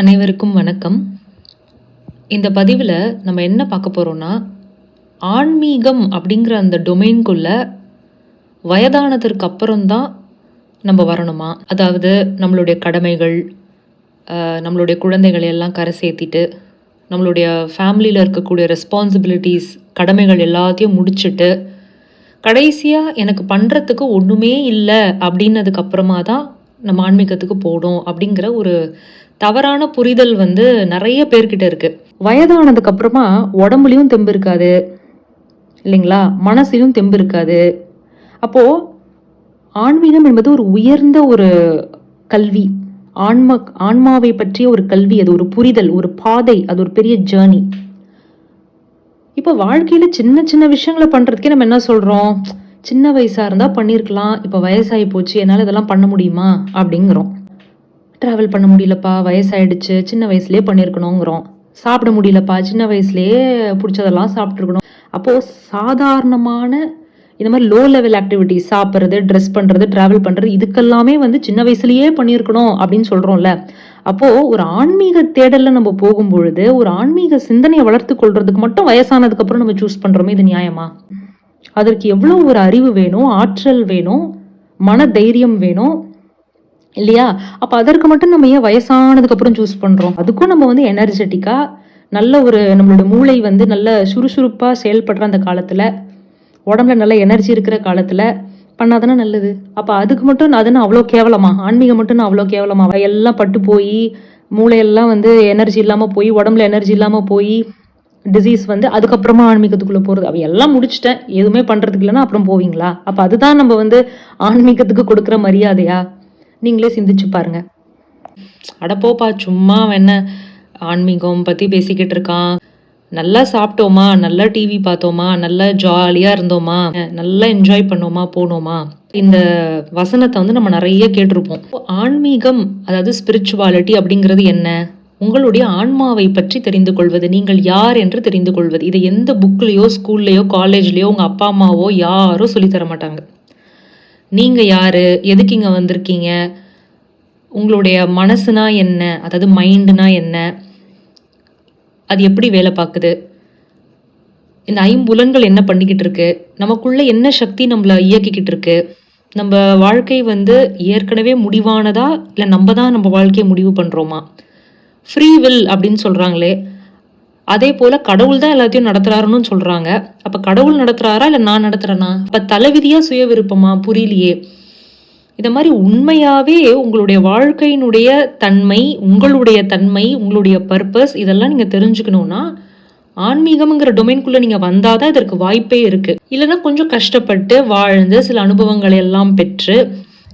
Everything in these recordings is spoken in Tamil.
அனைவருக்கும் வணக்கம். இந்த பதிவில் நம்ம என்ன பார்க்க போகிறோம்னா ஆன்மீகம் அப்படிங்கிற அந்த டொமைன்குள்ள வயதானதற்கு அப்புறம்தான் நம்ம வரணுமா? அதாவது நம்மளுடைய கடமைகள் நம்மளுடைய குழந்தைகளை எல்லாம் கரை சேர்த்திட்டு நம்மளுடைய ஃபேமிலியில் இருக்கக்கூடிய ரெஸ்பான்சிபிலிட்டிஸ் கடமைகள் எல்லாத்தையும் முடிச்சுட்டு கடைசியாக எனக்கு பண்ணுறதுக்கு ஒன்றுமே இல்லை அப்படின்னதுக்கு அப்புறமா தான் நம்ம ஆன்மீகத்துக்கு போடும் அப்படிங்கிற ஒரு தவறான புரிதல் வந்து நிறைய பேர்கிட்ட இருக்கு. வயதானதுக்கு அப்புறமா உடம்புலையும் தெம்பு இருக்காது. இல்லைங்களா? மனசிலும் தெம்பு இருக்காது. அப்போ ஆன்மீகம் என்பது ஒரு உயர்ந்த ஒரு கல்வி. ஆன்ம ஆன்மாவை பற்றிய ஒரு கல்வி அது ஒரு புரிதல் ஒரு பாதை அது ஒரு பெரிய ஜேர்னி இப்போ வாழ்க்கையில சின்ன சின்ன விஷயங்களை பண்றதுக்கே நம்ம என்ன சொல்றோம்? சின்ன வயசா இருந்தா பண்ணியிருக்கலாம் இப்போ வயசாகி போச்சு என்னால் இதெல்லாம் பண்ண முடியுமா? அப்படிங்கிறோம். ட்ராவல் பண்ண முடியலப்பா வயசாயிடுச்சு சின்ன வயசுலேயே பண்ணியிருக்கணுங்கிறோம் சாப்பிட முடியலப்பா சின்ன வயசுலேயே பிடிச்சதெல்லாம் சாப்பிட்ருக்கணும் அப்போது சாதாரணமான இந்த மாதிரி லோ லெவல் ஆக்டிவிட்டி சாப்பிட்றது ட்ரெஸ் பண்ணுறது ட்ராவல் பண்ணுறது இதுக்கெல்லாமே வந்து சின்ன வயசுலேயே பண்ணியிருக்கணும் அப்படின்னு சொல்கிறோம்ல அப்போது ஒரு ஆன்மீக தேடலில் நம்ம போகும் பொழுது ஒரு ஆன்மீக சிந்தனையை வளர்த்து கொள்றதுக்கு மட்டும் வயசானதுக்கப்புறம் நம்ம சூஸ் பண்ணுறோமே இது நியாயமா? அதற்கு எவ்வளோ ஒரு அறிவு வேணும் ஆற்றல் வேணும் மன தைரியம் வேணும் இல்லையா? அப்ப அதற்கு மட்டும் நம்ம ஏன் வயசானதுக்கு அப்புறம் சூஸ் பண்றோம்? அதுக்கும் நம்ம வந்து எனர்ஜெட்டிக்கா நல்ல ஒரு நம்மளோட மூளை வந்து நல்ல சுறுசுறுப்பா செயல்படுற அந்த காலத்துல உடம்புல நல்ல எனர்ஜி இருக்கிற காலத்துல பண்ணாதானே நல்லது. அப்ப அதுக்கு மட்டும் அதுன்னு அவ்வளோ கேவலமா? ஆன்மீகம் மட்டும் நான் அவ்வளோ கேவலமா? எல்லாம் பட்டு போய் மூளையெல்லாம் வந்து எனர்ஜி இல்லாம போய் உடம்புல எனர்ஜி இல்லாம போய் டிசீஸ் வந்து அதுக்கப்புறமா ஆன்மீகத்துக்குள்ள போறது. அவ எல்லாம் முடிச்சிட்டேன். எதுவுமே பண்றதுக்கு இல்லைன்னா அப்புறம் போவீங்களா? அப்ப அதுதான் நம்ம வந்து ஆன்மீகத்துக்கு கொடுக்குற மரியாதையா? நீங்களே சிந்திச்சு பாருங்க. அடப்போப்பா சும்மா அவன் என்ன ஆன்மீகம் பற்றி பேசிக்கிட்டு இருக்கான். நல்லா சாப்பிட்டோமா? நல்லா டிவி பார்த்தோமா? நல்லா ஜாலியாக இருந்தோமா? நல்லா என்ஜாய் பண்ணோமா? போனோமா? இந்த வசனத்தை வந்து நம்ம நிறைய கேட்டிருப்போம். ஆன்மீகம் அதாவது ஸ்பிரிச்சுவாலிட்டி அப்படிங்கிறது என்ன? உங்களுடைய ஆன்மாவை பற்றி தெரிந்து கொள்வது நீங்கள் யார் என்று தெரிந்து கொள்வது. இதை எந்த புக்லேயோ ஸ்கூல்லையோ காலேஜ்லேயோ உங்கள் அப்பா அம்மாவோ யாரோ சொல்லித் தர மாட்டாங்க. நீங்கள் யார்? எதுக்கு இங்கே வந்திருக்கீங்க? உங்களுடைய மனசுனா என்ன? அதாவது மைண்டுனா என்ன? அது எப்படி வேலை பார்க்குது? இந்த ஐம்புலன்கள் என்ன பண்ணிக்கிட்டு இருக்கு? நமக்குள்ளே என்ன சக்தி நம்மள இயக்கிக்கிட்டு இருக்கு? நம்ம வாழ்க்கை வந்து ஏற்கனவே முடிவானதா? இல்லை நம்ம தான் நம்ம வாழ்க்கையை முடிவு பண்ணுறோமா ஃப்ரீ வில் அப்படின்னு சொல்கிறாங்களே அதே போல கடவுள் தான் எல்லாத்தையும் நடத்துறாருன்னு சொல்றாங்க. அப்ப கடவுள் நடத்துறாரா இல்ல நான் நடத்துறேனா? அப்ப தலைவிதியா சுய விருப்பமா? புரியலையே. இந்த மாதிரி உண்மையாவே உங்களுடைய வாழ்க்கையினுடைய தன்மை உங்களுடைய தன்மை உங்களுடைய பர்பஸ் இதெல்லாம் நீங்க தெரிஞ்சுக்கணும்னா ஆன்மீகம்ங்கிற டொமைன்குள்ள நீங்க வந்தாதான் இதற்கு வாய்ப்பே இருக்கு. இல்லைன்னா கொஞ்சம் கஷ்டப்பட்டு வாழ்ந்து சில அனுபவங்களை எல்லாம் பெற்று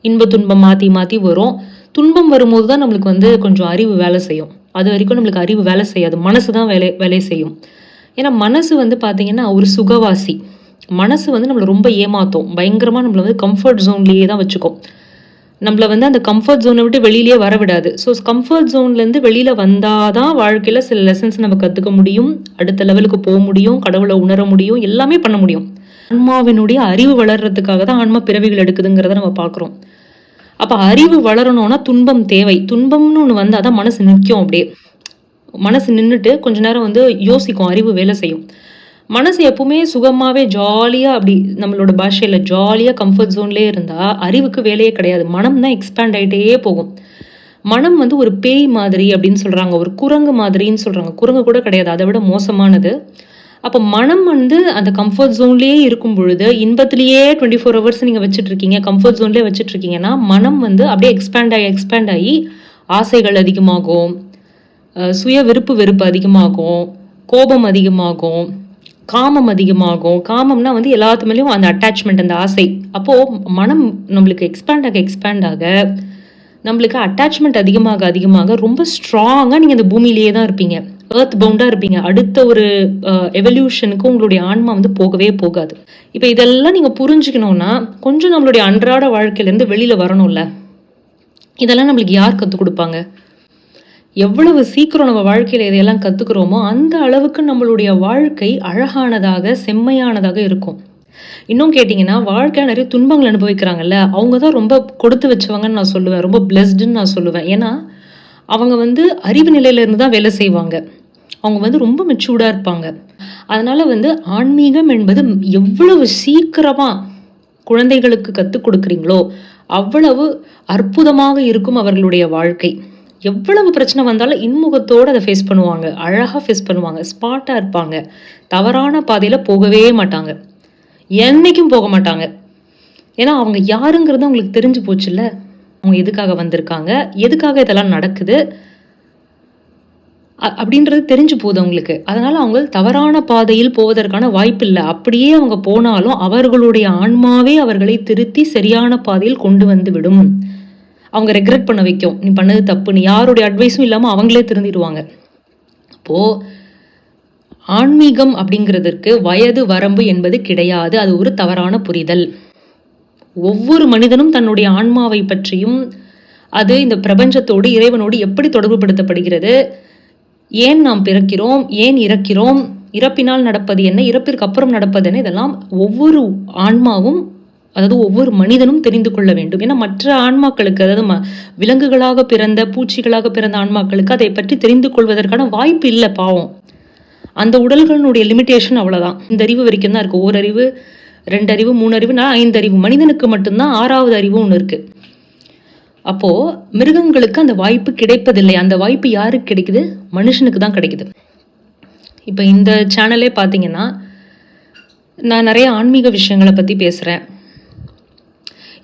இன்ப துன்பம் மாத்தி மாத்தி வரும். துன்பம் வரும்போது தான் நம்மளுக்கு வந்து கொஞ்சம் அறிவு வேலை செய்யும். அது வரைக்கும் நம்மளுக்கு அறிவு வேலை செய்யாது. மனசு தான் வேலை வேலை செய்யும். ஏன்னா மனசு வந்து பார்த்திங்கன்னா ஒரு சுகவாசி. மனசு வந்து நம்மளை ரொம்ப ஏமாத்தும். பயங்கரமாக நம்மளை வந்து கம்ஃபர்ட் ஜோன்லேயே தான் வச்சுக்கும். நம்மள வந்து அந்த கம்ஃபர்ட் ஜோனை விட்டு வெளியிலேயே வர விடாது. ஸோ கம்ஃபர்ட் ஜோன்லேருந்து வெளியில் வந்தால் தான் வாழ்க்கையில் சில லெசன்ஸ் நம்ம கற்றுக்க முடியும். அடுத்த லெவலுக்கு போக முடியும். கடவுளை உணர முடியும். எல்லாமே பண்ண முடியும். ஆன்மாவினுடைய அறிவு வளர்றதுக்காக தான் ஆன்மா பிறவிகள் எடுக்குதுங்கிறத நம்ம பார்க்குறோம் அப்போ அறிவு வளரணும்னா துன்பம் தேவை. துன்பம்னு ஒன்று வந்தால் தான் மனசு நிற்கும் அப்படியே. மனசு நின்றுட்டு கொஞ்ச நேரம் வந்து யோசிக்கும் அறிவு வேலை செய்யும். மனசு எப்பவுமே சுகமாகவே ஜாலியாக அப்படி நம்மளோட பாஷையில் ஜாலியாக கம்ஃபர்ட் ஜோன்லேயே இருந்தால் அறிவுக்கு வேலையே கிடையாது. மனம் தான் எக்ஸ்பேண்ட் ஆகிட்டே போகும். மனம் வந்து ஒரு பேய் மாதிரி அப்படின்னு சொல்கிறாங்க ஒரு குரங்கு மாதிரின்னு சொல்கிறாங்க குரங்கு கூட கிடையாது. அதை விட மோசமானது. அப்போ மனம் வந்து அந்த கம்ஃபர்ட் ஜோன்லேயே இருக்கும் பொழுது இன்பத்திலேயே டுவெண்ட்டி ஃபோர் ஹவர்ஸ் நீங்கள் வச்சுட்டு இருக்கீங்க கம்ஃபர்ட் ஜோன்லேயே வச்சுட்டு இருக்கீங்கன்னா மனம் வந்து அப்படியே எக்ஸ்பேண்ட் ஆகி எக்ஸ்பேண்ட் ஆகி ஆசைகள் அதிகமாகும் சுய விருப்பு வெறுப்பு அதிகமாகும் கோபம் அதிகமாகும் காமம் அதிகமாகும். காமம்னா வந்து எல்லாத்து மேலேயும் அந்த அட்டாச்மெண்ட் அந்த ஆசை. அப்போது மனம் நம்மளுக்கு எக்ஸ்பேண்ட் ஆக எக்ஸ்பேண்ட் ஆக நம்மளுக்கு அட்டாச்மெண்ட் அதிகமாக அதிகமாக ரொம்ப ஸ்ட்ராங்காக நீங்கள் இந்த பூமியிலேயே தான் இருப்பீங்க. ஏர்த் பவுண்டாக இருப்பீங்க. அடுத்த ஒரு எவல்யூஷனுக்கு உங்களுடைய ஆன்மா வந்து போகவே போகாது. இப்போ இதெல்லாம் நீங்கள் புரிஞ்சுக்கணும்னா கொஞ்சம் நம்மளுடைய அன்றாட வாழ்க்கையிலேருந்து வெளியில் வரணும்ல. இதெல்லாம் நம்மளுக்கு யார் கற்றுக் கொடுப்பாங்க? எவ்வளவு சீக்கிரம் நம்ம வாழ்க்கையில் இதையெல்லாம் கற்றுக்குறோமோ அந்த அளவுக்கு நம்மளுடைய வாழ்க்கை அழகானதாக செம்மையானதாக இருக்கும். இன்னும் கேட்டிங்கன்னா வாழ்க்கை நிறைய துன்பங்கள் அனுபவிக்கிறாங்கல்ல அவங்க தான் ரொம்ப கொடுத்து வச்சவங்கன்னு நான் சொல்லுவேன். ரொம்ப பிளஸ்டுன்னு நான் சொல்லுவேன். ஏன்னா அவங்க வந்து அறிவு நிலையிலேருந்து தான் வேலை செய்வாங்க. அவங்க வந்து ரொம்ப மெச்சூர்டாக இருப்பாங்க. அதனால் வந்து ஆன்மீகம் என்பது எவ்வளவு சீக்கிரமாக குழந்தைகளுக்கு கற்றுக் கொடுக்குறீங்களோ அவ்வளவு அற்புதமாக இருக்கும் அவர்களுடைய வாழ்க்கை. எவ்வளவு பிரச்சனை வந்தாலும் இன்முகத்தோடு அதை ஃபேஸ் பண்ணுவாங்க. அழகாக ஃபேஸ் பண்ணுவாங்க. ஸ்பாட்டாக இருப்பாங்க. தவறான பாதையில் போகவே மாட்டாங்க. என்னைக்கும் போக மாட்டாங்க. ஏன்னா அவங்க யாருங்கிறது அவங்களுக்கு தெரிஞ்சு போச்சுல்ல. அவங்க எதுக்காக வந்திருக்காங்க? எதுக்காக இதெல்லாம் நடக்குது? அப்படின்றது தெரிஞ்சு போகுது அவங்களுக்கு. அதனால அவங்க தவறான பாதையில் போவதற்கான வாய்ப்பு இல்லை. அப்படியே அவங்க போனாலும் அவர்களுடைய ஆன்மாவே அவர்களை திருத்தி சரியான பாதையில் கொண்டு வந்து விடும். அவங்க ரெக்ரெட் பண்ண வைக்கும். நீ பண்ணது தப்பு. நீ யாருடைய அட்வைஸும் இல்லாமல் அவங்களே திருந்திடுவாங்க. அப்போ ஆன்மீகம் அப்படிங்கிறதுக்கு வயது வரம்பு என்பது கிடையாது. அது ஒரு தவறான புரிதல். ஒவ்வொரு மனிதனும் தன்னுடைய ஆன்மாவை பற்றியும் அது இந்த பிரபஞ்சத்தோடு இறைவனோடு எப்படி தொடர்புபடுத்தப்படுகிறது? ஏன் நாம் பிறக்கிறோம்? ஏன் இறக்கிறோம்? இறப்பினால் நடப்பது என்ன? இறப்பிற்கு அப்புறம் நடப்பது என்ன? இதெல்லாம் ஒவ்வொரு ஆன்மாவும் அதாவது ஒவ்வொரு மனிதனும் தெரிந்து கொள்ள வேண்டும். ஏன்னா மற்ற ஆன்மாக்களுக்கு அதாவது ம- விலங்குகளாக பிறந்த பூச்சிகளாக பிறந்த ஆன்மாக்களுக்கு அதை பற்றி தெரிந்து கொள்வதற்கான வாய்ப்பு இல்லை பாவம். அந்த உடல்களினுடைய லிமிட்டேஷன் அவ்வளோதான் இந்த அறிவு வரைக்கும் தான் இருக்குது ஓரறிவு ரெண்டு அறிவு மூணு அறிவு நான் ஐந்து அறிவு. மனிதனுக்கு மட்டும்தான் ஆறாவது அறிவு ஒன்று இருக்குது அப்போ மிருகங்களுக்கு அந்த வாய்ப்பு கிடைப்பதில்லை. அந்த வாய்ப்பு யாருக்கு கிடைக்குது? மனுஷனுக்கு தான் கிடைக்குது. இப்போ இந்த சேனலே பார்த்தீங்கன்னா நான் நிறைய ஆன்மீக விஷயங்களை பற்றி பேசுகிறேன்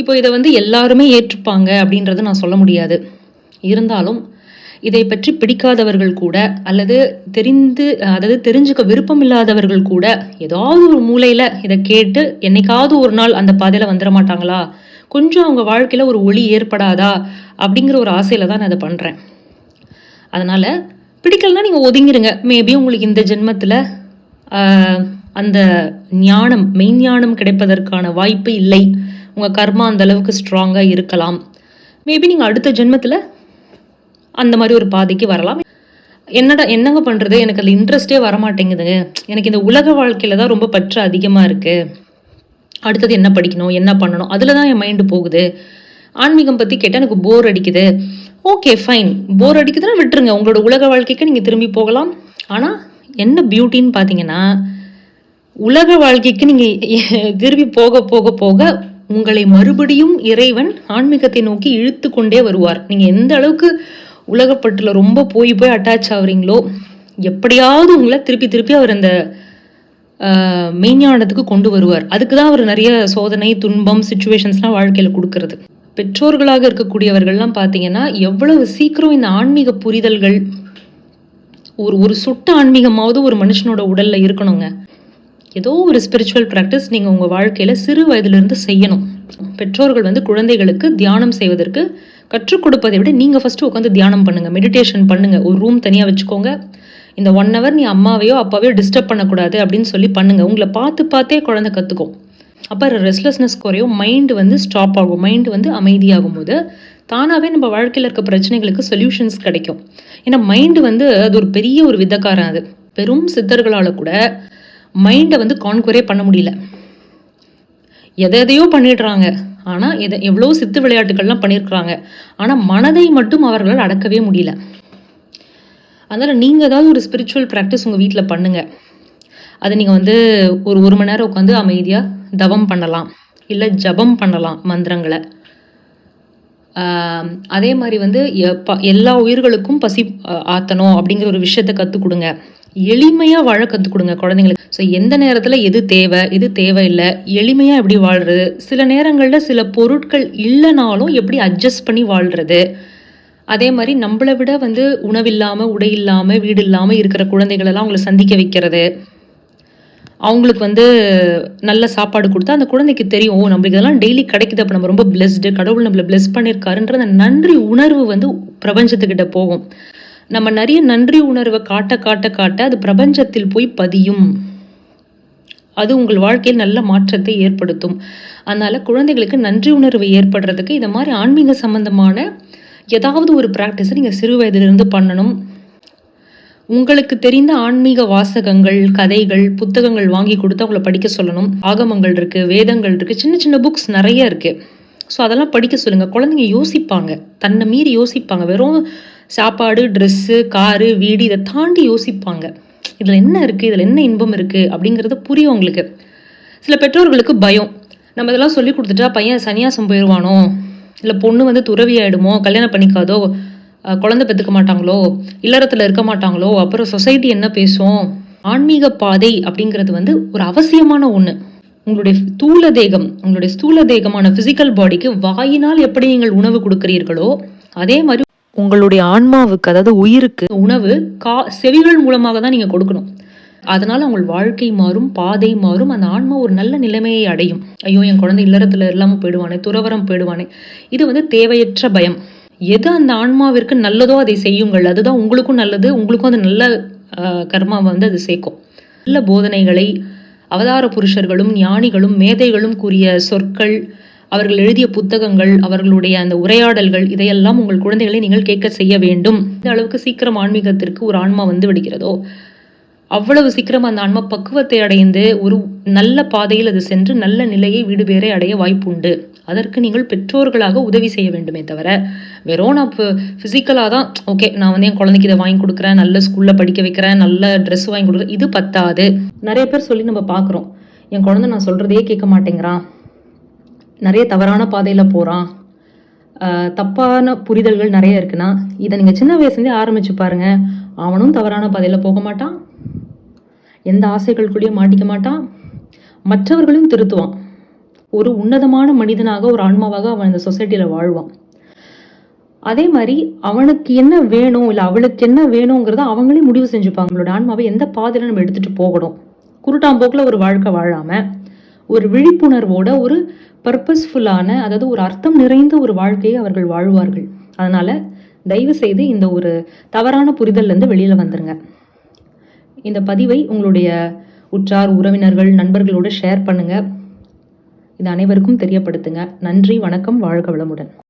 இப்போ இதை வந்து எல்லாருமே ஏற்றுப்பாங்க அப்படின்றத நான் சொல்ல முடியாது. இருந்தாலும் இதை பற்றி பிடிக்காதவர்கள் கூட அல்லது தெரிந்து அதாவது தெரிஞ்சுக்க விருப்பம் இல்லாதவர்கள் கூட ஏதாவது ஒரு மூலையில் இதை கேட்டு என்னைக்காவது ஒரு நாள் அந்த பாதையில் வந்துட மாட்டாங்களா? கொஞ்சம் அவங்க வாழ்க்கையில் ஒரு ஒளி ஏற்படாதா அப்படிங்கிற ஒரு ஆசையில் தான் நான் அதை பண்ணுறேன் அதனால் பிடிக்கலனா நீங்கள் ஒதுங்கிருங்க. மேபி உங்களுக்கு இந்த ஜென்மத்தில் அந்த ஞானம் மெய்ஞானம் கிடைப்பதற்கான வாய்ப்பு இல்லை. உங்கள் கர்மா அந்த அளவுக்கு ஸ்ட்ராங்காக இருக்கலாம். மேபி நீங்கள் அடுத்த ஜென்மத்தில் அந்த மாதிரி ஒரு பாதைக்கு வரலாம். என்னடா என்னங்க பண்ணுறது எனக்கு அதில் இன்ட்ரெஸ்டே வரமாட்டேங்குதுங்க. எனக்கு இந்த உலக வாழ்க்கையில் தான் ரொம்ப பற்று அதிகமாக இருக்குது அடுத்தது என்ன படிக்கணும் என்ன பண்ணணும் அதில் தான் என் மைண்டு போகுது. ஆன்மீகம் பற்றி கேட்டால் எனக்கு போர் அடிக்குது. ஓகே ஃபைன் போர் அடிக்குதுன்னா விட்டுருங்க. உங்களோட உலக வாழ்க்கைக்கு நீங்கள் திரும்பி போகலாம். ஆனால் என்ன பியூட்டின்னு பார்த்தீங்கன்னா உலக வாழ்க்கைக்கு நீங்கள் திரும்பி போக போக போக உங்களை மறுபடியும் இறைவன் ஆன்மீகத்தை நோக்கி இழுத்து கொண்டே வருவார். நீங்கள் எந்த அளவுக்கு உலகப்பட்டில் ரொம்ப போய் போய் அட்டாச் ஆகுறீங்களோ எப்படியாவது உங்களை திருப்பி திருப்பி அவர் அந்த மெய்ஞானத்துக்கு கொண்டு வருவார். அதுக்கு தான் அவர் நிறைய சோதனை துன்பம் சுச்சுவேஷன்ஸ்லாம் வாழ்க்கையில் கொடுக்கறது. பெற்றோர்களாக இருக்கக்கூடியவர்கள்லாம் பார்த்தீங்கன்னா எவ்வளவு சீக்கிரம் இந்த ஆன்மீக புரிதல்கள் ஒரு ஒரு சுட்ட ஆன்மீகமாவது ஒரு மனுஷனோட உடலில் இருக்கணுங்க. ஏதோ ஒரு ஸ்பிரிச்சுவல் ப்ராக்டிஸ் நீங்கள் உங்கள் வாழ்க்கையில் சிறு வயதிலிருந்து செய்யணும். பெற்றோர்கள் வந்து குழந்தைகளுக்கு தியானம் செய்வதற்கு கற்றுக் கொடுப்பதை விட நீங்கள் ஃபஸ்ட்டு உட்காந்து தியானம் பண்ணுங்கள் மெடிடேஷன் பண்ணுங்கள் ஒரு ரூம் தனியாக வச்சுக்கோங்க. இந்த ஒன் ஹவர் நீ அம்மாவையோ அப்பாவையோ டிஸ்டர்ப் பண்ணக்கூடாது அப்படின்னு சொல்லி பண்ணுங்கள் உங்களை பார்த்து பார்த்தே குழந்தை கற்றுக்கும் அப்போ ரெஸ்ட்லெஸ்னஸ் குறையும். மைண்டு வந்து ஸ்டாப் ஆகும். மைண்டு வந்து அமைதியாகும் போது தானாகவே நம்ம வாழ்க்கையில் இருக்க பிரச்சனைகளுக்கு சொல்யூஷன்ஸ் கிடைக்கும். ஏன்னா மைண்டு வந்து அது ஒரு பெரிய ஒரு விதக்காரன் அது. பெரும் சித்தர்களால் கூட மைண்டை வந்து கான்குவரே பண்ண முடியல. எதை எதையோ பண்ணிடுறாங்க. ஆனால் எதை எவ்வளோ சித்து விளையாட்டுகள்லாம் பண்ணியிருக்கிறாங்க ஆனால் மனதை மட்டும் அவர்களால் அடக்கவே முடியல. அதனால் நீங்கள் ஏதாவது ஒரு ஸ்பிரிச்சுவல் ப்ராக்டிஸ் உங்கள் வீட்டில் பண்ணுங்கள் அதை நீங்கள் வந்து ஒரு ஒரு மணி நேரம் உட்காந்து அமைதியாக தவம் பண்ணலாம். இல்லை ஜபம் பண்ணலாம் மந்திரங்களை. அதே மாதிரி வந்து எப்ப- எல்லா உயிர்களுக்கும் பசி ஆத்தணும் அப்படிங்கிற ஒரு விஷயத்த கற்றுக் கொடுங்க. எளிமையாக வாழ கற்றுக் கொடுங்க குழந்தைங்களுக்கு. ஸோ எந்த நேரத்தில் எது தேவை எது தேவையில்லை எளிமையாக எப்படி வாழ்கிறது சில நேரங்களில் சில பொருட்கள் இல்லைனாலும் எப்படி அட்ஜஸ்ட் பண்ணி வாழ்கிறது அதே மாதிரி நம்மளை விட வந்து உணவில்லாமல் உடை இல்லாமல் வீடு இல்லாமல் இருக்கிற குழந்தைகளெல்லாம் அவங்கள சந்திக்க வைக்கிறது. அவங்களுக்கு வந்து நல்ல சாப்பாடு கொடுத்தா அந்த குழந்தைக்கு தெரியும் ஓ நம்மளுக்கு இதெல்லாம் டெய்லி கிடைக்குது அப்போ நம்ம ரொம்ப பிளெஸ்டு கடவுள் நம்மளை பிளெஸ் பண்ணியிருக்காருன்ற அந்த நன்றி உணர்வு வந்து பிரபஞ்சத்துக்கிட்ட போகும். நம்ம நிறைய நன்றி உணர்வை காட்ட காட்ட காட்ட அது பிரபஞ்சத்தில் போய் பதியும். அது உங்கள் வாழ்க்கையில் நல்ல மாற்றத்தை ஏற்படுத்தும். அதனால் குழந்தைகளுக்கு நன்றி உணர்வு ஏற்படுறதுக்கு இந்த மாதிரி ஆன்மீக சம்பந்தமான ஏதாவது ஒரு ப்ராக்டிஸை நீங்கள் சிறு வயதிலிருந்து பண்ணணும். உங்களுக்கு தெரிந்த ஆன்மீக வாசகங்கள் கதைகள் புத்தகங்கள் வாங்கி கொடுத்து அவங்கள படிக்க சொல்லணும். ஆகமங்கள் இருக்குது வேதங்கள் இருக்குது சின்ன சின்ன புக்ஸ் நிறைய இருக்குது ஸோ அதெல்லாம் படிக்க சொல்லுங்கள் குழந்தைங்க யோசிப்பாங்க. தன்னை மீறி யோசிப்பாங்க. வெறும் சாப்பாடு ட்ரெஸ்ஸு காரு வீடு இதை தாண்டி யோசிப்பாங்க. இதில் என்ன இருக்குது இதில் என்ன இன்பம் இருக்குது அப்படிங்கிறது புரியும் உங்களுக்கு சில பெற்றோர்களுக்கு பயம். நம்ம இதெல்லாம் சொல்லி கொடுத்துட்டா பையன் சன்னியாசம் போயிடுவானோ இல்லை பொண்ணு வந்து துறவி ஆகிடுமோ கல்யாணம் பண்ணிக்காதோ அஹ் குழந்தை பெற்றுக்க மாட்டாங்களோ இல்லறத்தில் இருக்க மாட்டாங்களோ அப்புறம் சொசைட்டி என்ன பேசும்? ஆன்மீக பாதை அப்படிங்கிறது வந்து ஒரு அவசியமான ஒன்று உங்களுடைய தூள தேகம் உங்களுடைய ஸ்தூல தேகமான ஃபிசிக்கல் பாடிக்கு வாயினால் எப்படி நீங்கள் உணவு கொடுக்கிறீர்களோ அதே மாதிரி உங்களுடைய ஆன்மாவுக்கு அதாவது உயிருக்கு உணவு கா செவிகள் மூலமாக தான் நீங்கள் கொடுக்கணும். அதனால் அவங்க வாழ்க்கை மாறும் பாதை மாறும் அந்த ஆன்மா ஒரு நல்ல நிலைமையை அடையும். ஐயோ என் குழந்தை இல்லறத்தில் இல்லாமல் போயிடுவானே துறவரம் போயிடுவானே. இது வந்து தேவையற்ற பயம். எது அந்த ஆன்மாவிற்கு நல்லதோ அதை செய்யுங்கள். அதுதான் உங்களுக்கும் நல்லது உங்களுக்கும் அது நல்ல ஆஹ், கர்மாவை வந்து அது சேர்க்கும். நல்ல போதனைகளை அவதார புருஷர்களும் ஞானிகளும் மேதைகளும் கூறிய சொற்கள் அவர்கள் எழுதிய புத்தகங்கள் அவர்களுடைய அந்த உரையாடல்கள் இதையெல்லாம் உங்கள் குழந்தைகளை நீங்கள் கேட்க செய்ய வேண்டும். இந்த அளவுக்கு சீக்கிரம் ஆன்மீகத்திற்கு ஒரு ஆன்மா வந்து விடுகிறதோ? அவ்வளவு சீக்கிரம் அந்த ஆன்மா பக்குவத்தை அடைந்து ஒரு நல்ல பாதையில் அது சென்று நல்ல நிலையை வீடு பேரை அடைய வாய்ப்புண்டு. அதற்கு நீங்கள் பெற்றோர்களாக உதவி செய்ய வேண்டுமே தவிர வெறும் நான் ஃபிசிக்கலாக தான் ஓகே நான் வந்து என் குழந்தைக்கு இதை வாங்கி கொடுக்குறேன் நல்ல ஸ்கூலில் படிக்க வைக்கிறேன் நல்ல ட்ரெஸ் வாங்கி கொடுக்குறேன் இது பத்தாது. நிறைய பேர் சொல்லி நம்ம பார்க்குறோம். என் குழந்தை நான் சொல்கிறதையே கேட்க மாட்டேங்கிறான். நிறைய தவறான பாதையில் போகிறான் தப்பான புரிதல்கள் நிறைய இருக்குன்னா இதை நீங்கள் சின்ன வயசுலேருந்தே ஆரம்பிச்சு பாருங்கள் அவனும் தவறான பாதையில் போக மாட்டான். எந்த ஆசைகளுக்குள்ளேயும் மாட்டிக்க மாட்டான். மற்றவர்களையும் திருத்துவான். ஒரு உன்னதமான மனிதனாக ஒரு ஆன்மாவாக அவன் இந்த சொசைட்டியில் வாழ்வான். அதே மாதிரி அவனுக்கு என்ன வேணும் இல்லை அவளுக்கு என்ன வேணுங்கிறத அவங்களே முடிவு செஞ்சுப்பாங்க. அவங்களோட ஆன்மாவை எந்த பாதையில் நம்ம எடுத்துகிட்டு போகணும்? குருட்டாம்போக்கில் ஒரு வாழ்க்கை வாழாமல் ஒரு விழிப்புணர்வோட ஒரு பர்பஸ்ஃபுல்லான அதாவது ஒரு அர்த்தம் நிறைந்த ஒரு வாழ்க்கையை அவர்கள் வாழ்வார்கள். அதனால் தயவு செய்து இந்த ஒரு தவறான புரிதல்ல இருந்து வந்துருங்க. இந்த பதிவை உங்களுடைய உற்றார் உறவினர்கள் நண்பர்களோடு ஷேர் பண்ணுங்கள் இது அனைவருக்கும் தெரியப்படுத்துங்க. நன்றி வணக்கம் வாழ்க வளமுடன்.